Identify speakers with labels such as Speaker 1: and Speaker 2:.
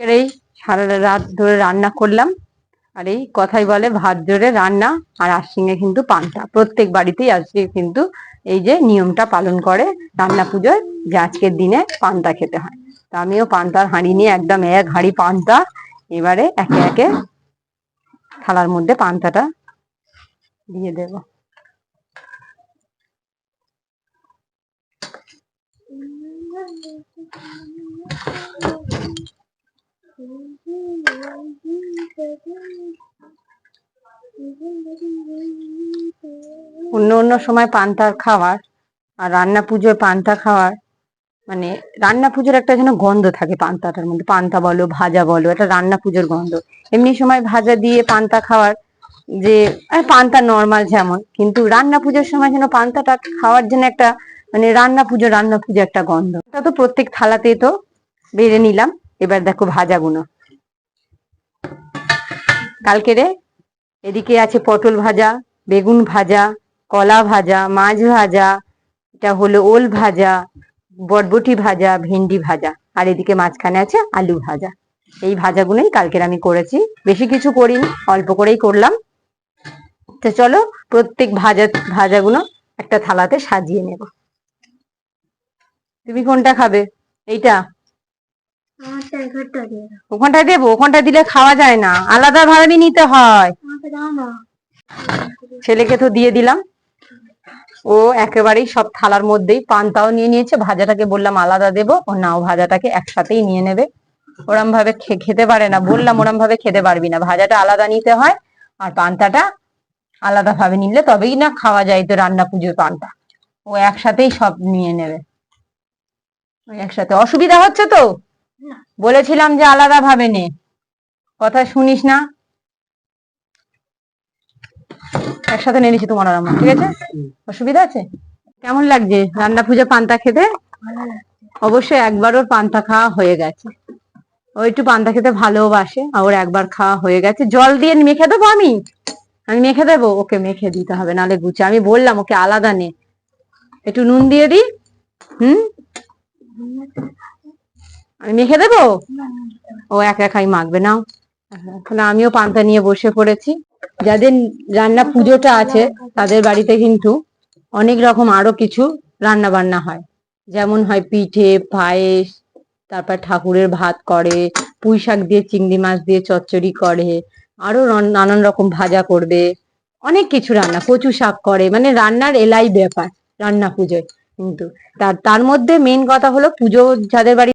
Speaker 1: এই সারা রাত ধরে রান্না করলাম। আর এই কথাই বলে ভাত জোরে রান্না আর আশ্বিনে কিন্তু পান্তা। প্রত্যেক বাড়িতেই আজকে কিন্তু এই যে নিয়মটা পালন করে রান্না পুজোয় যে আজকের দিনে পান্তা খেতে হয়। তো আমিও পান্তার হাঁড়ি নিয়ে একদম এক হাঁড়ি পান্তা এবারে একে একে থালার মধ্যে পান্তাটা দিয়ে দেব। অন্য অন্য সময় পান্তার খাওয়ার আর রান্না পুজোয় পান্তা খাওয়ার মানে রান্না পুজোর একটা যেন গন্ধ থাকে পান্তাটার মধ্যে। পান্তা বলো, ভাজা বলো এটা রান্না পুজোর গন্ধ। এমনি সময় ভাজা দিয়ে পান্তা খাওয়ার যে পান্তা নর্মাল যেমন, কিন্তু রান্না পুজোর সময় যেন পান্তাটা খাওয়ার জন্য একটা মানে রান্না পুজো রান্না পুজো একটা গন্ধ। এটা তো প্রত্যেক থালাতেই তো বেড়ে নিলাম। এবার দেখো ভাজাগুলো। কালকে রে? এদিকে আছে পটল ভাজা, বেগুন ভাজা, কলা ভাজা, মাছ ভাজা, এটা হলো ওল ভাজা, বটবটি ভাজা, ভেন্ডি ভাজা, আর এদিকে মাঝখানে আছে আলু ভাজা। এই ভাজাগুলোই কালকের আমি করেছি। বেশি কিছু করিনি, অল্প করেই করলাম। তো চলো, প্রত্যেক ভাজা, ভাজাগুলো একটা থালাতে সাজিয়ে নেব। তুমি কোনটা খাবে? এইটা। ওখানটায় দেবো ওখানটায় দিলে খাওয়া যায় না। আলাদা ভাবে নিতে হয়। ছেলেকে তো দিয়ে দিলাম। ও একেবারেই সব থালার মধ্যেই পান্তাও নিয়ে নিয়েছে। ভাজাটাকে বললাম আলাদা দেবো। ও না ও ভাজাটাকে একসাথেই নিয়ে নেবে। ওরম ভাবে খেতে পারে না। বললাম ওরম ভাবে খেতে পারবি না। ভাজাটা আলাদা নিতে হয় আর পান্তাটা আলাদা ভাবে নিলে তবেই না খাওয়া যায় তো রান্না পুজোর পান্তা। ও একসাথেই সব নিয়ে নেবে। একসাথে। অসুবিধা হচ্ছে তো। বলেছিলাম যে আলাদা ভাবে নে। কথা শুনিস না। একসাথে নিয়ে নিচ্ছি তোমার আমার, ঠিক আছে? অসুবিধা আছে? কেমন লাগছে? রান্না পুজো পান্তা খেতে? অবশ্যই একবার ওর পান্তা খাওয়া হয়ে গেছে। ও একটু পান্তা খেতে ভালোবাসে ওর একবার খাওয়া হয়ে গেছে। জল দিয়ে মেখে দেবো আমি? আমি মেখে দেবো? ওকে মেখে দিতে হবে নালে গুছে। আমি বললাম, ওকে আলাদা নে। একটু নুন দিয়ে দি হুম? আমি মেখে দেবো? ও একা একাই মাখবে, নাও। তাহলে আমিও পান্তা নিয়ে বসে পড়েছি। যাদের রান্না পুজোটা আছে, তাদের বাড়িতে কিন্তু অনেক রকম আরও কিছু রান্না বান্না হয়। যেমন হয় পিঠে, পায়েস, তারপর ঠাকুরের ভাত করে পুঁই শাক দিয়ে, চিংড়ি মাছ দিয়ে চচ্চড়ি করে, আরও নানান রকম ভাজা করবে। অনেক কিছু রান্না, কচু শাক করে মানে রান্নার এলাই ব্যাপার, রান্না পুজোয় কিন্তু। তার তার মধ্যে মেন কথা হলো পুজো যাদের বাড়ি